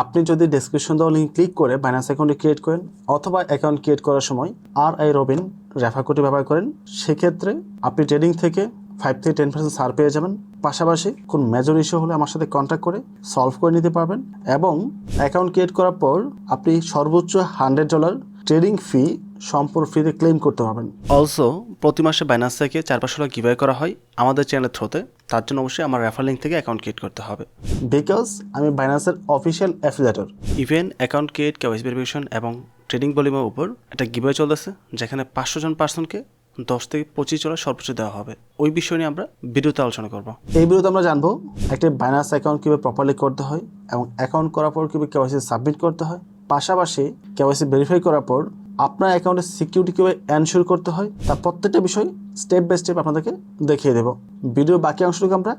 আপনি যদি ডিসক্রিপশন দেওয়া লিঙ্ক ক্লিক করে বাইন্যান্স অ্যাকাউন্টে ক্রিয়েট করেন অথবা অ্যাকাউন্ট ক্রিয়েট করার সময় আর আই রবিন রেফার কোডটি ব্যবহার করেন, সেক্ষেত্রে আপনি ট্রেডিং থেকে ফাইভ থেকে টেন পার্সেন্ট সার পেয়ে যাবেন। পাশাপাশি কোন মেজর ইস্যু হলে আমার সাথে কন্ট্যাক্ট করে সলভ করে নিতে পারবেন এবং অ্যাকাউন্ট ক্রিয়েট করার পর আপনি সর্বোচ্চ হান্ড্রেড ডলার ট্রেডিং ফি সম্পূর্ণ ফ্রিতে ক্লেম করতে পারবেন। অলসো প্রতি মাসে বাইন্যান্স থেকে চার পাঁচশো টাকা গিভওয়ে করা হয় আমাদের চ্যানেলের থ্রোতে তার জন্য অবশ্যই আমার রেফার লিঙ্ক থেকে অ্যাকাউন্ট ক্রিয়েট করতে হবে। বিকজ আমি বাইন্যান্সের official affiliator even account create KYC verification এবং ট্রেডিং ভলিউমের উপর একটা গিভওয়ে চলতেছে যেখানে পাঁচশো জন পার্সনকে দশ থেকে পঁচিশ ডলার সর্বোচ্চ দেওয়া হবে। ওই বিষয় নিয়ে আমরা ভিডিওতে আলোচনা করব। এই ভিডিওতে আমরা জানব একটা বাইনান্স অ্যাকাউন্ট কীভাবে প্রপারলি করতে হয় এবং অ্যাকাউন্ট করার পর কীভাবে কেওয়াইসি সাবমিট করতে হয়। পাশাপাশি কেওয়াইসি ভেরিফাই করার পর আপনার অ্যাকাউন্টের সিকিউরিটি কীভাবে এনশিওর করতে হয়, তার প্রত্যেকটা বিষয় স্টেপ বাই স্টেপ আপনাদেরকে দেখিয়ে দেবো। ভিডিও বাকি অংশটুকু আমরা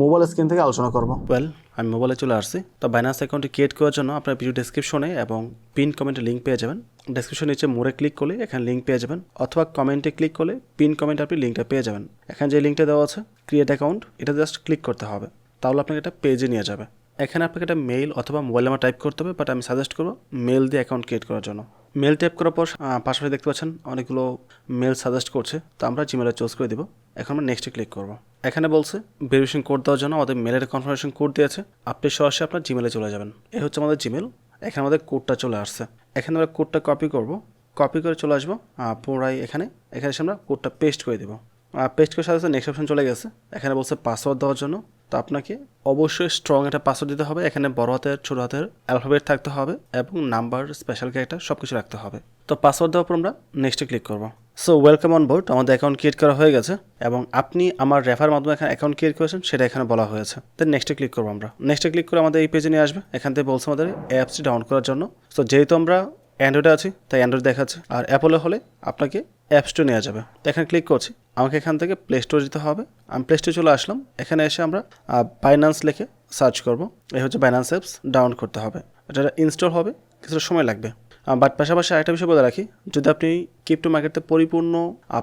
মোবাইল স্ক্রিন থেকে আলোচনা করব। ওয়েল আমি মোবাইলে চলে আসছি। তো বাইনান্স অ্যাকাউন্টে ক্রিয়েট করার জন্য আপনার ভিডিও ডেসক্রিপশনে এবং পিন কমেন্টে লিঙ্ক পেয়ে যাবেন। ডেসক্রিপশন নিচে মোড়ে ক্লিক করলে এখানে লিঙ্ক পেয়ে যাবেন, অথবা কমেন্টে ক্লিক করলে পিন কমেন্টে আপনি লিঙ্কটা পেয়ে যাবেন। এখানে যে লিঙ্কটা দেওয়া আছে ক্রিয়েট অ্যাকাউন্ট এটা জাস্ট ক্লিক করতে হবে। তাহলে আপনাকে এটা পেজে নিয়ে যাবে। এখানে আপনাকে একটা মেইল অথবা মোবাইল নাম্বার টাইপ করতে হবে বাট আমি সাজেস্ট করব মেল দিয়ে অ্যাকাউন্ট ক্রিয়েট করার জন্য। মেল টাইপ করার পর পাশাপাশি দেখতে পাচ্ছেন, অনেকগুলো মেল সাজেস্ট করছে। তো আমরা জিমেলে চুজ করে দিব। এখন আমরা নেক্সটে ক্লিক করব। এখানে বলছে ভেরিফিকেশন কোড দেওয়ার জন্য আমাদের মেলের কনফার্মেশন কোড দিয়েছে আপনি সরাসরি আপনার জিমেলে চলে যাবেন। এ হচ্ছে আমাদের জিমেল এখানে আমাদের কোডটা চলে আসছে। এখানে আমরা কোডটা কপি করব। কপি করে চলে আসব পুনরায় এখানে। এখানে এসে আমরা কোডটা পেস্ট করে দেবো। পেস্ট করে সাথে সাথে নেক্সট অপশন চলে গেছে। এখানে বলছে পাসওয়ার্ড দেওয়ার জন্য। তো আপনাকে অবশ্যই স্ট্রং একটা পাসওয়ার্ড দিতে হবে। এখানে বড় হাতের, ছোট হাতের অ্যালফাবেট থাকতে হবে এবং নাম্বার স্পেশাল ক্যারেক্টার সব কিছু রাখতে হবে। তো পাসওয়ার্ড দেওয়ার পর আমরা নেক্সটে ক্লিক করব। সো ওয়েলকাম অন বোর্ড আমাদের অ্যাকাউন্ট ক্রিয়েট করা হয়ে গেছে এবং আপনি আমার রেফার মাধ্যমে এখানে অ্যাকাউন্ট ক্রিয়েট করেছেন, সেটা এখানে বলা হয়েছে। দেন নেক্সটে ক্লিক করব আমরা। নেক্সটে ক্লিক করে আমাদের এই পেজে নিয়ে আসবে। এখান থেকে বলছে আমাদের অ্যাপসটি ডাউনলোড করার জন্য। সো যেহেতু আমরা অ্যান্ড্রয়েডে আছি, তাই অ্যান্ড্রয়েড দেখাচ্ছে। আর অ্যাপলে হলে আপনাকে অ্যাপ স্টোর নেওয়া যাবে। তো এখানে ক্লিক করছি। আমাকে এখান থেকে প্লে স্টোর যেতে হবে। আমি প্লে স্টোরে চলে আসলাম। এখানে এসে আমরা বাইন্যান্স লিখে সার্চ করব। এই হচ্ছে বাইন্যান্স অ্যাপস ডাউনলোড করতে হবে। এটা ইনস্টল হবে। কিছুটা সময় লাগবে। বাট পাশাপাশি আরেকটা বিষয় বলে রাখি। যদি আপনি ক্রিপ্টো মার্কেটে পরিপূর্ণ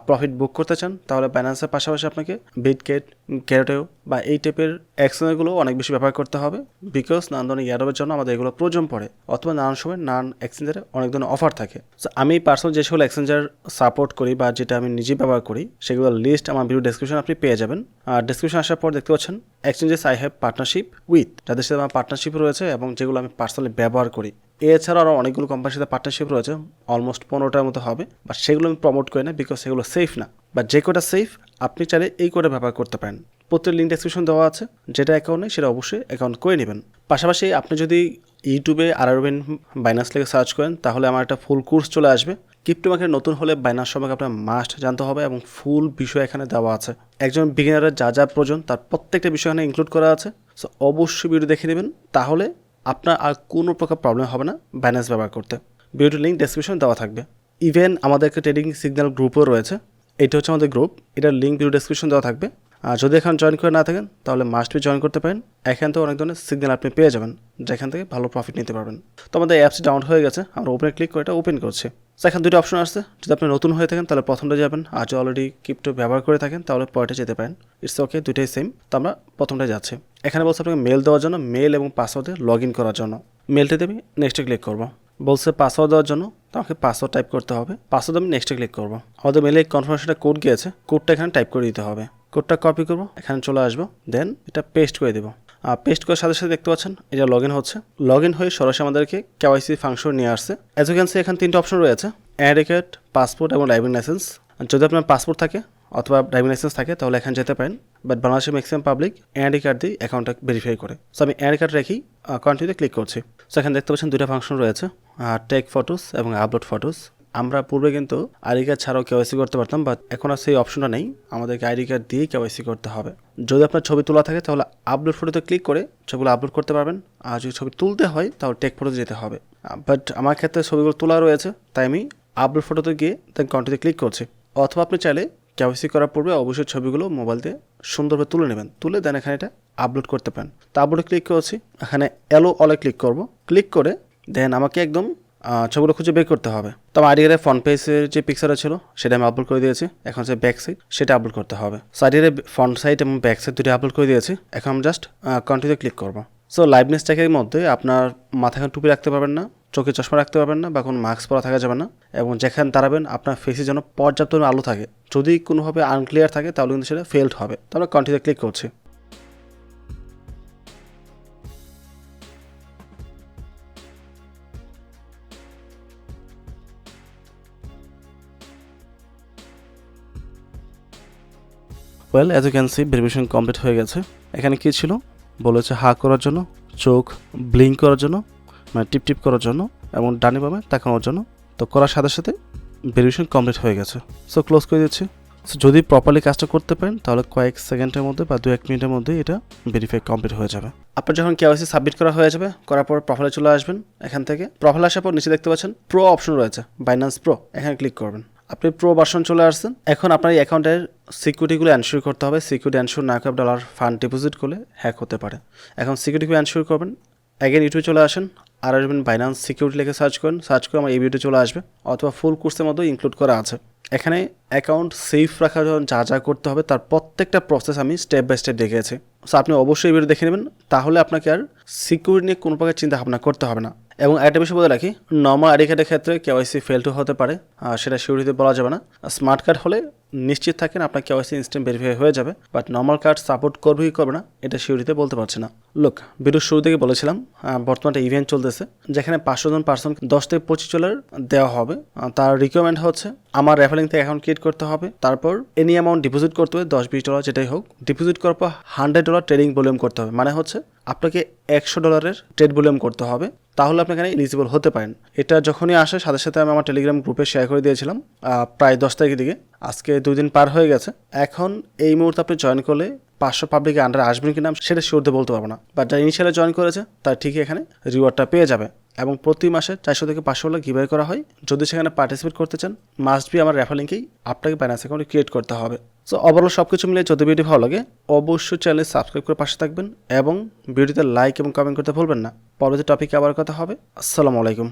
প্রফিট বুক করতে চান, তাহলে বাইন্যান্সের পাশাপাশি আপনাকে বিটকেট ক্যারেটেও বা এই টাইপের এক্সচেঞ্জগুলো অনেক বেশি ব্যবহার করতে হবে বিকজ নানান ধরনের ইয়ারবের জন্য আমাদের এগুলো প্রয়োজন পড়ে। অথবা নানান সময় নানান এক্সচেঞ্জারে অনেক ধরনের অফার থাকে। সো আমি পার্সোনাল যে সকল এক্সচেঞ্জার সাপোর্ট করি বা যেটা আমি নিজে ব্যবহার করি, সেগুলোর লিস্ট আমার ভিডিও ডেসক্রিপশন আপনি পেয়ে যাবেন। আর ডেসক্রিপশন আসার পর দেখতে পাচ্ছেন exchanges I have partnership with যাদের সাথে আমার পার্টনারশিপ রয়েছে এবং যেগুলো আমি পার্সোনালি ব্যবহার করি। এছাড়াও আরও অনেকগুলো কোম্পানির সাথে পার্টনারশিপ রয়েছে অলমোস্ট পনেরোটার মতো হবে। বাট সেগুলো আমি প্রমোট করি না বিকজ সেগুলো সেফ না। বা যে কোটা সেফ আপনি চাইলে এই কোডে ব্যবহার করতে পারেন। প্রত্যেক লিঙ্ক ডেসক্রিপশন দেওয়া আছে। যেটা অ্যাকাউন্ট নেই, সেটা অবশ্যই অ্যাকাউন্ট করে নেবেন। পাশাপাশি আপনি যদি ইউটিউবে আর আরবেন বাইনাস লেগে সার্চ করেন, তাহলে আমার একটা ফুল কোর্স চলে আসবে। ক্রিপ্টো মার্কেট নতুন হলে বাইনাস সম্পর্কে আপনার মাস্ট জানতে হবে এবং ফুল বিষয় এখানে দেওয়া আছে। একজন বিগিনারের যা যা প্রয়োজন, তার প্রত্যেকটা বিষয় এখানে ইনক্লুড করা আছে। সো অবশ্যই ভিডিও দেখে নেবেন। তাহলে আপনার আর কোনো প্রকার প্রবলেম হবে না বাইনাস ব্যবহার করতে। ভিডিওটির লিঙ্ক ডেসক্রিপশন দেওয়া থাকবে। ইভেন আমাদের একটা ট্রেডিং সিগন্যাল গ্রুপও রয়েছে। এটা হচ্ছে আমাদের গ্রুপ এটার লিঙ্ক ভিডিও ডেসক্রিপশন দেওয়া থাকবে। আর যদি এখানে জয়েন করে না থাকেন, তাহলে মাস্ট বি জয়েন করতে পারেন। এখান থেকে অনেক ধরনের সিগন্যাল আপনি পেয়ে যাবেন, যেখান থেকে ভালো প্রফিট নিতে পারবেন। তো আমাদের অ্যাপস ডাউনলোড হয়ে গেছে। আমরা ওপেনে ক্লিক করে এটা ওপেন করছি। তো এখানে দুটো অপশন আসছে। যদি আপনি নতুন হয়ে থাকেন, তাহলে প্রথমটা যাবেন। আর যদি অলরেডি ক্রিপ্টো ব্যবহার করে থাকেন, তাহলে পরেটা যেতে পারেন। ইটস ওকে দুইটাই সেম তো আমরা প্রথমটা যাচ্ছি। এখানে বলছে আপনাকে মেল দেওয়ার জন্য মেল এবং পাসওয়ার্ডে লগ ইন করার জন্য। মেলটা দেবে নেক্সটে ক্লিক করব। বলছে পাসওয়ার্ড দেওয়ার জন্য আমাকে পাসওয়ার্ড টাইপ করতে হবে। পাসওয়ার্ড আমি নেক্সটে ক্লিক করব। আমাদের মেলে কনফার্মেশনটা কোড গিয়েছে। কোডটা এখানে টাইপ করে দিতে হবে। কোডটা কপি করব, এখানে চলে আসব। দেন এটা পেস্ট করে দেবো। আর পেস্ট করার সাথে সাথে দেখতে পাচ্ছেন, এটা লগ ইন হচ্ছে। লগ ইন হয়ে সরাসরি আমাদেরকে কেওয়াইসি ফাংশন নিয়ে আসছে। অ্যাজ ইউ ক্যান সি এখানে তিনটা অপশন রয়েছে। অ্যাডিকেট পাসপোর্ট এবং ড্রাইভিং লাইসেন্স যদি আপনার পাসপোর্ট থাকে অথবা ড্রাইভিং লাইসেন্স থাকে, তাহলে এখানে যেতে পারেন। বাট বাংলাদেশের ম্যাক্সিমাম পাবলিক এনআইডি কার্ড দিয়ে অ্যাকাউন্টটা ভেরিফাই করে। সো আমি এনআইডি কার্ড রেখেই কন্টিনিউতে ক্লিক করছি। সো এখানে দেখতে পাচ্ছেন দুটা ফাংশন রয়েছে। টেক ফটোস এবং আপলোড ফটোস আমরা পূর্বে কিন্তু আইডি কার্ড ছাড়াও কেওয়াইসি করতে পারতাম বাট এখন আর সেই অপশনটা নেই। আমাদেরকে আইডি কার্ড দিয়েই কেওয়াইসি করতে হবে। যদি আপনার ছবি তোলা থাকে, তাহলে আপলোড ফটোতে ক্লিক করে ছবিগুলো আপলোড করতে পারবেন। আর যদি ছবি তুলতে হয়, তাহলে টেক ফটোতে যেতে হবে। বাট আমার ক্ষেত্রে ছবিগুলো তোলা রয়েছে, তাই আমি আপলোড ফটোতে গিয়ে দেন কন্টিনিউতে ক্লিক করছি। অথবা আপনি চাইলে কেওয়াইসি করার পূর্বে অবশ্যই ছবিগুলো মোবাইল দিয়ে সুন্দরভাবে তুলে নেবেন। তুলে দেন এখানে এটা আপলোড করতে পারেন। তো আপলোডে ক্লিক করছি, এখানে এলো অলে ক্লিক করব। ক্লিক করে দেন আমাকে একদম ছবিগুলো খুঁজে বের করতে হবে। তো আমার আইডিয়ারে ফ্রন্ট পেজের যে পিকচারটা ছিল, সেটা আমি আপলোড করে দিয়েছি। এখন যে ব্যাক সাইড সেটা আপলোড করতে হবে। সো আইডিয়ারে ফ্রন্ট সাইড এবং ব্যাক সাইড দুটো আপলোড করে দিয়েছি। এখন আমি জাস্ট কন্টিনিউ ক্লিক করব। সো লাইভনেস ট্র্যাকের মধ্যে আপনার মাথায় টুপি রাখতে পারবেন না, চোখে চশমা রাখতে পারবেন না বা কোনো মাস্ক পরা থাকা যাবে না এবং যেখানে দাঁড়াবেন আপনার ফেসে যেন পর্যাপ্ত আলো থাকে। যদি কোনোভাবে আনক্লিয়ার থাকে, তাহলে কিন্তু সেটা ফেলড হবে। তাহলে কন্টিনিউ ক্লিক করছি। Well as you can see verification complete হয়ে গেছে। এখানে কী ছিল? বলেছে হা করার জন্য, চোখ ব্লিঙ্ক করার জন্য মানে টিপ টিপ করার জন্য এবং ডানে বামে তাকানোর জন্য। তো করার সাথে সাথে ভেরিফিকেশন কমপ্লিট হয়ে গেছে। সো ক্লোজ করে দিচ্ছি। সো যদি প্রপারলি কাজটা করতে পারেন, তাহলে কয়েক সেকেন্ডের মধ্যে বা দু এক মিনিটের মধ্যে এটা ভেরিফাই কমপ্লিট হয়ে যাবে। আপনার যখন কেওয়াইসি সাবমিট করা হয়ে যাবে, করার পর প্রোফাইলে চলে আসবেন। এখান থেকে প্রোফাইল আসার পর নিচে দেখতে পাচ্ছেন প্রো অপশন রয়েছে বাইন্যান্স প্রো এখানে ক্লিক করবেন। আপনি প্রো বাসন চলে আসছেন। এখন আপনার এই অ্যাকাউন্টের সিকিউরিটিগুলো এনশিওর করতে হবে। সিকিউরিটি এনশিওর না করে ডলার ফান্ড ডিপোজিট করলে হ্যাক হতে পারে। এখন সিকিউরিটিগুলো এনশিওর করবেন। অ্যাগেন ইউটিউবে চলে আসেন। আর আসবেন বাইন্যান্স সিকিউরিটি লিখে সার্চ করেন। সার্চ করে আমার এই ভিডিও চলে আসবে। অথবা ফুল কোর্সের মতো ইনক্লুড করা আছে। এখানে অ্যাকাউন্ট সেফ রাখার জন্য যা যা করতে হবে, তার প্রত্যেকটা প্রসেস আমি স্টেপ বাই স্টেপ দেখিয়েছি সো আপনি অবশ্যই ভিডিও দেখে নেবেন, তাহলে আপনাকে আর সিকিউরিটি নিয়ে কোনো প্রকার চিন্তা ভাবনা করতে হবে না। এবং একটা বিষয় বলে রাখি নর্মাল আইডি কার্ডের ক্ষেত্রে কেওয়াইসি ফেল টু হতে পারে, আর সেটা সিউরিটিতে বলা যাবে না। স্মার্ট কার্ড হলে নিশ্চিত থাকেন আপনার কেওয়াইসি ইনস্ট্যান্ট ভেরিফাই হয়ে যাবে বাট নর্মাল কার্ড সাপোর্ট করবে কি করবে না, এটা সিউরিটিতে বলতে পারছে না। লোক ভিডিওর শুরু থেকে বলেছিলাম বর্তমানে একটা ইভেন্ট চলতেছে, যেখানে পাঁচশো জন পার্সন দশ থেকে পঁচিশ ডলার দেওয়া হবে। তার রিকোয়ারমেন্ট হচ্ছে, আমার রেফারিং থেকে অ্যাকাউন্ট ক্রিয়েট করতে হবে। তারপর এনি অ্যামাউন্ট ডিপোজিট করতে হবে দশ বিশ ডলার যেটাই হোক। ডিপোজিট করার পর হান্ড্রেড ডলার ট্রেডিং ভলিউম করতে হবে। মানে হচ্ছে আপনাকে একশো ডলারের ট্রেড ভলিউম করতে হবে। তাহলে আপনি এখানে এলিজিবল হতে পারেন। এটা যখনই আসে, সাথে সাথে আমি আমার টেলিগ্রাম গ্রুপে শেয়ার করে দিয়েছিলাম প্রায় দশ তারিখের দিকে। আজকে দুই দিন পার হয়ে গেছে। এখন এই মুহূর্তে আপনি জয়েন করলে পাঁচশো পাবলিকের আন্ডারে আসবেন কিনা, সেটা শিওরতে বলতে পারব না। বাট যারা ইনিশিয়ালে জয়েন করেছে, তার ঠিকই এখানে রিওয়ার্ডটা পেয়ে যাবে। এবং প্রতি মাসে চারশো থেকে পাঁচশো হলে গিভাই করা হয়। যদি সেখানে পার্টিসিপেট করতে চান মাস্ট বি আমার রেফার লিঙ্কেই আপনাকে ব্যানার্স অ্যাকাউন্ট ক্রিয়েট করতে হবে। সো ওভারঅল সব কিছু মিলিয়ে যদি ভিডিও ভালো লাগে, অবশ্যই চ্যানেল সাবস্ক্রাইব করে পাশে থাকবেন। এবং ভিডিওতে লাইক এবং কমেন্ট করতে ভুলবেন না। পরবর্তী টপিকে আবার কথা হবে। আসসালামু আলাইকুম।